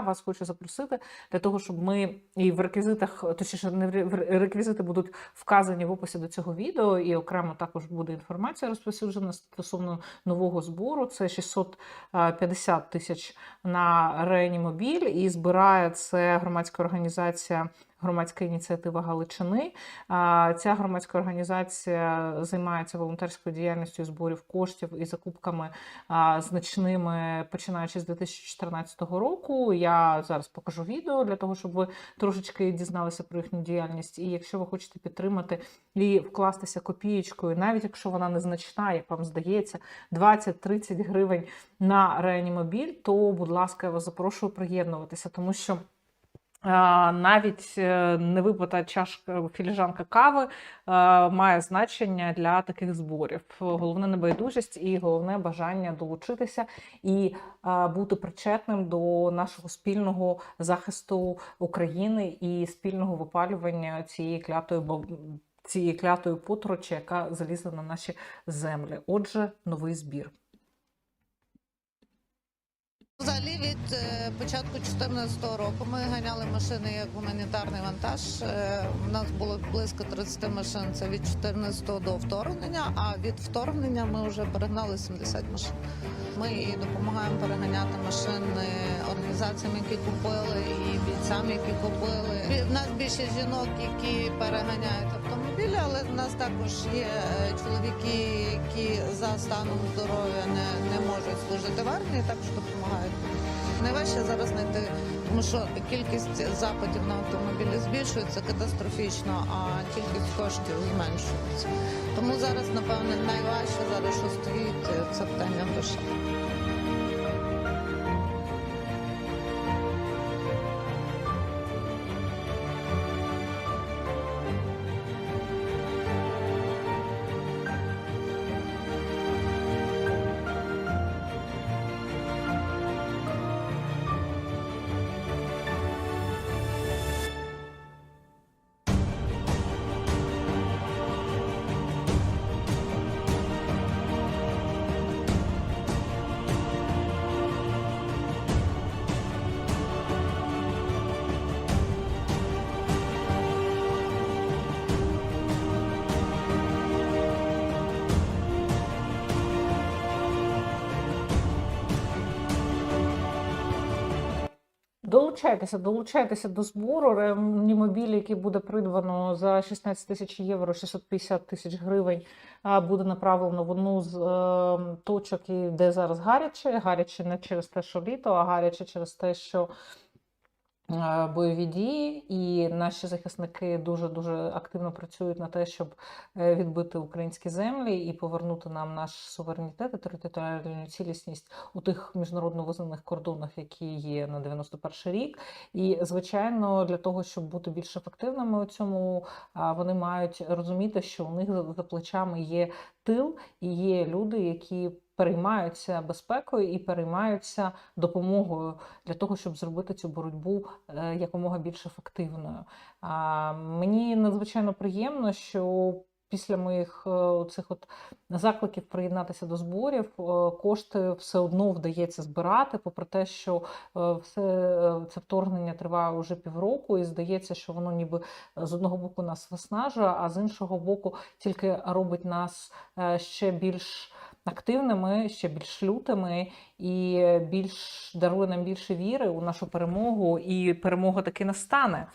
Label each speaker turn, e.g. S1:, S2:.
S1: вас хочу запросити для того, щоб ми і в реквізитах, точніше, не реквізити будуть вказані в описі до цього відео, і окремо також буде інформація розповсюджена стосовно нового збору. Це 650 тисяч на реанімобіль, і збирає це громадська організація. Громадська ініціатива Галичини. Ця громадська організація займається волонтерською діяльністю зборів коштів і закупками значними, починаючи з 2014 року. Я зараз покажу відео для того, щоб ви трошечки дізналися про їхню діяльність. І якщо ви хочете підтримати і вкластися копієчкою, навіть якщо вона незначна, як вам здається, 20-30 гривень на реанімобіль, то, будь ласка, я вас запрошую приєднуватися, тому що. Навіть е, невипита чашка філіжанка кави е, має значення для таких зборів. Головне небайдужість і головне бажання долучитися і е, бути причетним до нашого спільного захисту України і спільного випалювання цієї клятої цієї клятої потрочі, яка залізла на наші землі. Отже, новий збір.
S2: Взагалі від е, початку 2014 року ми ганяли машини як гуманітарний вантаж. Е, У нас було близько 30 машин. Це від 14 до вторгнення. А від вторгнення ми вже перегнали 70 машин. Ми і допомагаємо переганяти машини організаціям, які купили, і бійцям, які купили. У нас більше жінок, які переганяють автомобілі, але в нас також є е, чоловіки, станом здоров'я не, не можуть служити в армії, також допомагають. Найважче зараз знайти, тому що кількість запитів на автомобілі збільшується катастрофічно, а кількість коштів зменшується. Тому зараз, напевне, найважче зараз, що стоїть, це питання грошей.
S1: Долучайтеся, долучайтеся до збору. Реанімобіль, який буде придбано за 16 тисяч євро, 650 тисяч гривень, буде направлено в одну з е, точок, де зараз гаряче. Гаряче не через те, що літо, а гаряче через те, що бойові дії, і наші захисники дуже дуже активно працюють на те, щоб е, відбити українські землі і повернути нам наш суверенітет і територіальну цілісність у тих міжнародно визнаних кордонах, які є на 91 рік. І звичайно, для того, щоб бути більш ефективними у цьому, вони мають розуміти, що у них за плечами є тил і є люди, які переймаються безпекою і переймаються допомогою для того, щоб зробити цю боротьбу е, якомога більш ефективною. Мені надзвичайно приємно, що після моїх е, цих от закликів приєднатися до зборів, е, кошти все одно вдається збирати, попри те, що все це вторгнення триває вже півроку, і здається, що воно ніби з одного боку нас виснажує, а з іншого боку, тільки робить нас ще більш активними, ще більш лютими і більш дарує нам більше віри у нашу перемогу, і перемога таки настане.